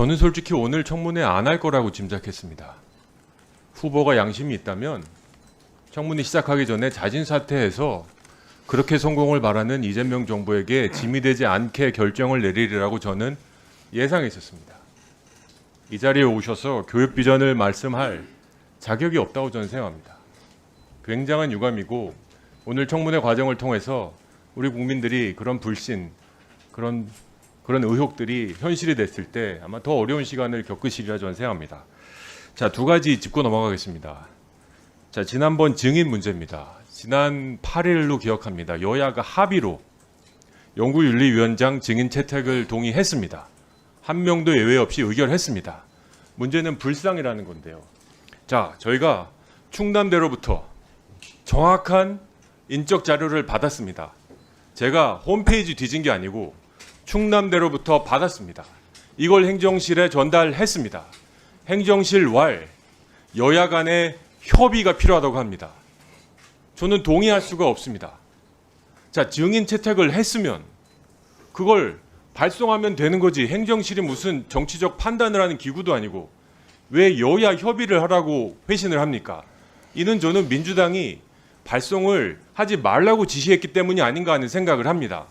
저는 솔직히 오늘 청문회 안 할 거라고 짐작했습니다. 후보가 양심이 있다면 청문회 시작하기 전에 자진 사퇴해서 그렇게 성공을 바라는 이재명 정부에게 짐이 되지 않게 결정을 내리리라고 저는 예상했었습니다. 이 자리에 오셔서 교육 비전을 말씀할 자격이 없다고 저는 생각합니다. 굉장한 유감이고 오늘 청문회 과정을 통해서 우리 국민들이 그런 불신, 그런 그런 의혹들이 현실이 됐을 때 아마 더 어려운 시간을 겪으시리라 저는 생각합니다. 자, 두 가지 짚고 넘어가겠습니다. 자, 지난번 증인 문제입니다. 지난 8일로 기억합니다. 여야가 합의로 연구윤리위원장 증인 채택을 동의했습니다. 한 명도 예외 없이 의결했습니다. 문제는 불상이라는 건데요. 자, 저희가 충남대로부터 정확한 인적 자료를 받았습니다. 제가 홈페이지 뒤진 게 아니고 충남대로부터 받았습니다. 이걸 행정실에 전달했습니다. 행정실 왈 여야 간의 협의가 필요하다고 합니다. 저는 동의할 수가 없습니다. 자, 증인 채택을 했으면 그걸 발송하면 되는 거지. 행정실이 무슨 정치적 판단을 하는 기구도 아니고 왜 여야 협의를 하라고 회신을 합니까? 이는 저는 민주당이 발송을 하지 말라고 지시했기 때문이 아닌가 하는 생각을 합니다.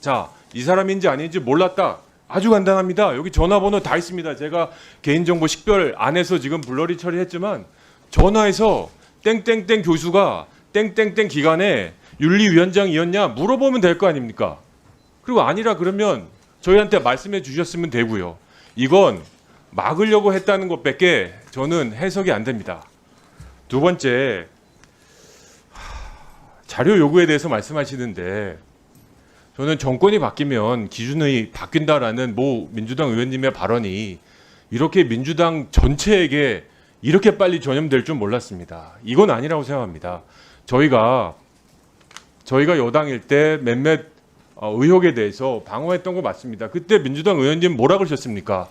자, 이 사람인지 아닌지 몰랐다. 아주 간단합니다. 여기 전화번호 다 있습니다. 제가 개인정보 식별 안에서 지금 블러리 처리했지만 전화해서 땡땡땡 교수가 땡땡땡 기간에 윤리위원장이었냐 물어보면 될 거 아닙니까? 그리고 아니라 그러면 저희한테 말씀해 주셨으면 되고요. 이건 막으려고 했다는 것밖에 저는 해석이 안 됩니다. 두 번째 하, 자료 요구에 대해서 말씀하시는데 저는 정권이 바뀌면 기준이 바뀐다라는 모 민주당 의원님의 발언이 이렇게 민주당 전체에게 이렇게 빨리 전염될 줄 몰랐습니다. 이건 아니라고 생각합니다. 저희가 저희가 여당일 때 몇몇 어, 의혹에 대해서 방어했던 거 맞습니다. 그때 민주당 의원님 뭐라 그러셨습니까?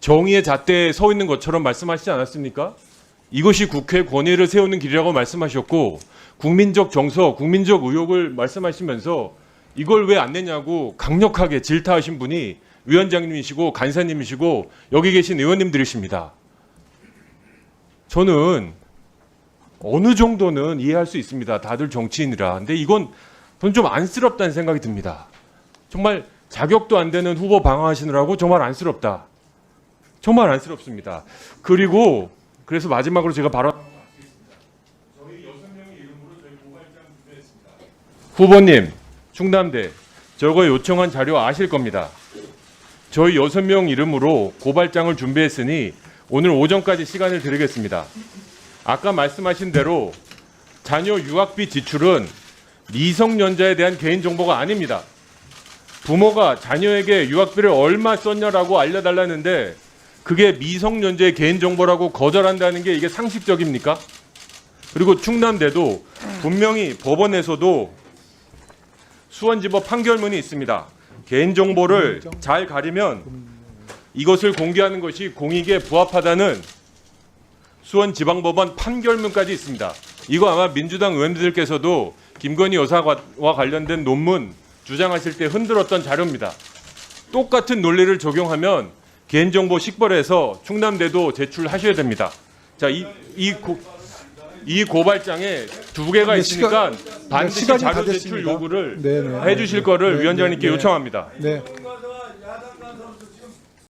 정의의 잣대에 서 있는 것처럼 말씀하시지 않았습니까? 이것이 국회 권위를 세우는 길이라고 말씀하셨고 국민적 정서, 국민적 의혹을 말씀하시면서 이걸 왜 안 내냐고 강력하게 질타하신 분이 위원장님이시고 간사님이시고 여기 계신 의원님들이십니다. 저는 어느 정도는 이해할 수 있습니다. 다들 정치인이라. 근데 이건 저는 좀 안쓰럽다는 생각이 듭니다. 정말 자격도 안 되는 후보 방어하시느라고 정말 안쓰럽다. 정말 안쓰럽습니다. 그리고 그래서 마지막으로 제가 발언 후보님 충남대 저거 요청한 자료 아실 겁니다. 저희 여섯 명 이름으로 고발장을 준비했으니 오늘 오전까지 시간을 드리겠습니다. 아까 말씀하신 대로 자녀 유학비 지출은 미성년자에 대한 개인 정보가 아닙니다. 부모가 자녀에게 유학비를 얼마 썼냐라고 알려달라는데 그게 미성년자의 개인 정보라고 거절한다는 게 이게 상식적입니까? 그리고 충남대도 분명히 법원에서도 수원지법 판결문이 있습니다. 개인 정보를 잘 가리면 이것을 공개하는 것이 공익에 부합하다는 수원지방법원 판결문까지 있습니다. 이거 아마 민주당 의원들께서도 김건희 여사와 관련된 논문 주장하실 때 흔들었던 자료입니다. 똑같은 논리를 적용하면 개인정보 식벌에서 충남대도 제출하셔야 됩니다. 자, 이, 이, 고, 이 고발장에 두 개가 네, 있으니까 반드시 시간이 다 자료 제출 됐습니다. 요구를 네, 네. 해주실 거를 네, 위원장님께 네, 네. 요청합니다. 네.